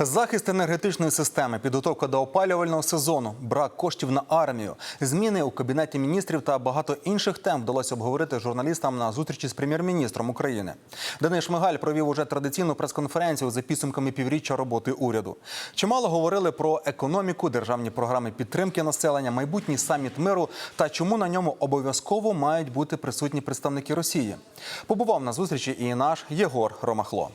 Захист енергетичної системи, підготовка до опалювального сезону, брак коштів на армію, зміни у кабінеті міністрів та багато інших тем вдалося обговорити журналістам на зустрічі з прем'єр-міністром України. Денис Шмигаль провів уже традиційну прес-конференцію за підсумками півріччя роботи уряду. Чимало говорили про економіку, державні програми підтримки населення, майбутній саміт миру та чому на ньому обов'язково мають бути присутні представники Росії. Побував на зустрічі і наш Єгор Ромахло.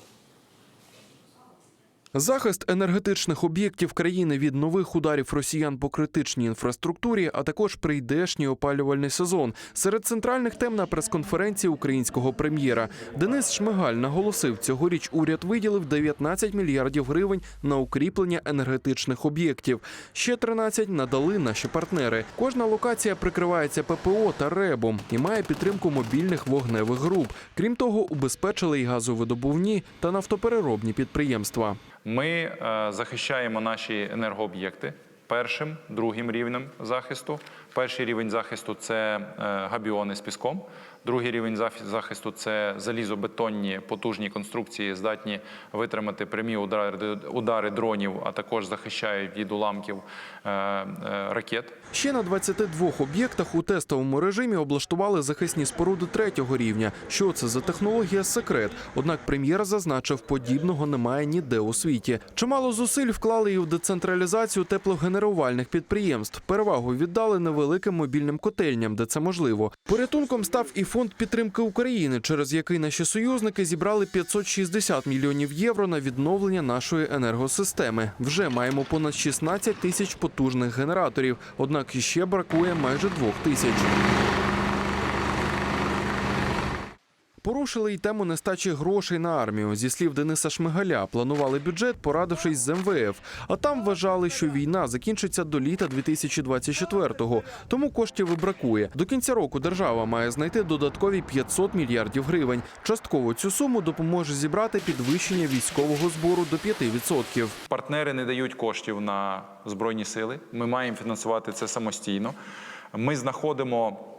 Захист енергетичних об'єктів країни від нових ударів росіян по критичній інфраструктурі, а також прийдешній опалювальний сезон. Серед центральних тем на прес-конференції українського прем'єра Денис Шмигаль наголосив, цьогоріч уряд виділив 19 мільярдів гривень на укріплення енергетичних об'єктів. Ще 13 надали наші партнери. Кожна локація прикривається ППО та РЕБом і має підтримку мобільних вогневих груп. Крім того, убезпечили й газовидобувні та нафтопереробні підприємства. Ми е, захищаємо наші енергооб'єкти першим, другим рівнем захисту. Перший рівень захисту це е, габіони з піском. Другий рівень захисту це залізобетонні потужні конструкції, здатні витримати прямі удари, удари дронів, а також захищають від уламків е, е, ракет. Ще на 22 об'єктах у тестовому режимі облаштували захисні споруди третього рівня. Що це за технологія секрет? Однак прем'єр зазначив, подібного немає ніде у світі. Чимало зусиль вклали і в децентралізацію теплогенерувальних підприємств. Перевагу віддали невеликим мобільним котельням, де це можливо. Порятунком став і фонд підтримки України, через який наші союзники зібрали 560 мільйонів євро на відновлення нашої енергосистеми. Вже маємо понад 16 тисяч потужних генераторів. Однак іще бракує майже двох тисяч. Порушили й тему нестачі грошей на армію. Зі слів Дениса Шмигаля, планували бюджет, порадившись з МВФ. А там вважали, що війна закінчиться до літа 2024-го, тому коштів і бракує. До кінця року держава має знайти додаткові 500 мільярдів гривень. Частково цю суму допоможе зібрати підвищення військового збору до 5%. Партнери не дають коштів на збройні сили. Ми маємо фінансувати це самостійно. Ми знаходимо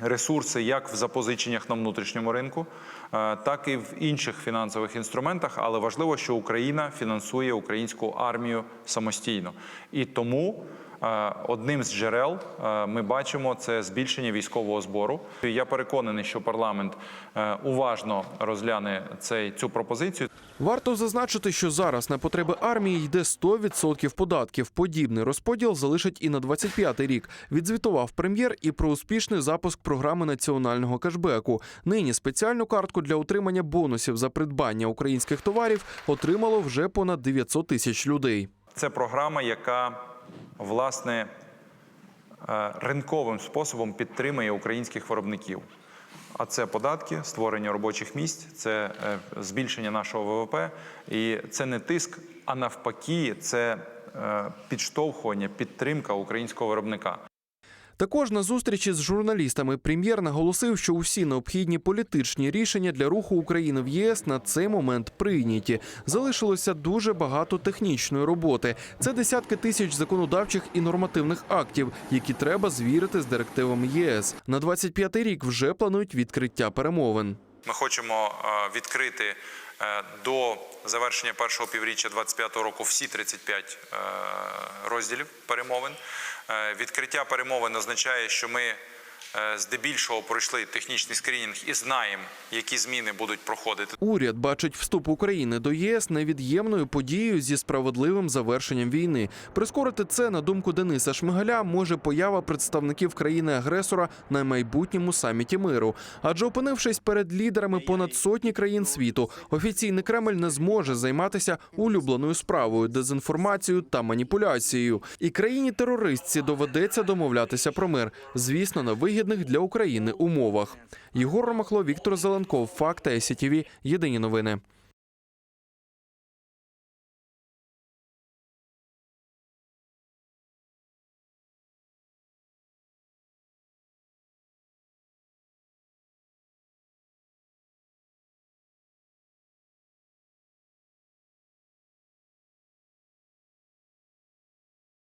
ресурси як в запозиченнях на внутрішньому ринку, е, так і в інших фінансових інструментах. Але важливо, що Україна фінансує українську армію самостійно. І тому е, одним з джерел е, ми бачимо це збільшення військового збору. Я переконаний, що парламент уважно розгляне цей цю пропозицію. Варто зазначити, що зараз на потреби армії йде 100% податків. Подібний розподіл залишить і на 25-й рік. Відзвітував прем'єр і про успішний запуск програми національного кешбеку. Нині спеціальну картку для отримання бонусів за придбання українських товарів отримало вже понад 900 тисяч людей. Це програма, яка власне е, ринковим способом підтримує українських виробників. А це податки, створення робочих місць, це е, збільшення нашого ВВП. І це не тиск, а навпаки, це е, підштовхування, підтримка українського виробника. Також на зустрічі з журналістами прем'єр наголосив, що усі необхідні політичні рішення для руху України в ЄС на цей момент прийняті. Залишилося дуже багато технічної роботи. Це десятки тисяч законодавчих і нормативних актів, які треба звірити з директивами єС. На 25-й рік вже планують відкриття перемовин. Ми хочемо е, відкрити до завершення першого півріччя 2025 року всі 35 е, розділів перемовин. Е, Відкриття перемовин означає, що ми е, здебільшого пройшли технічний скринінг і знаємо, які зміни будуть проходити. Уряд бачить вступ України до ЄС невід'ємною подією зі справедливим завершенням війни. Прискорити це, на думку Дениса Шмигаля, може поява представників країни-агресора на майбутньому саміті миру. Адже опинившись перед лідерами понад сотні країн світу, офіційний Кремль не зможе займатися улюбленою справою дезінформацією та маніпуляцією. І країні-терористці доведеться домовлятися про мир, звісно, на вигідних для України умовах. Єгор Ромахло, Віктор Зеленков, Факта, СІТІВІ, Єдині новини.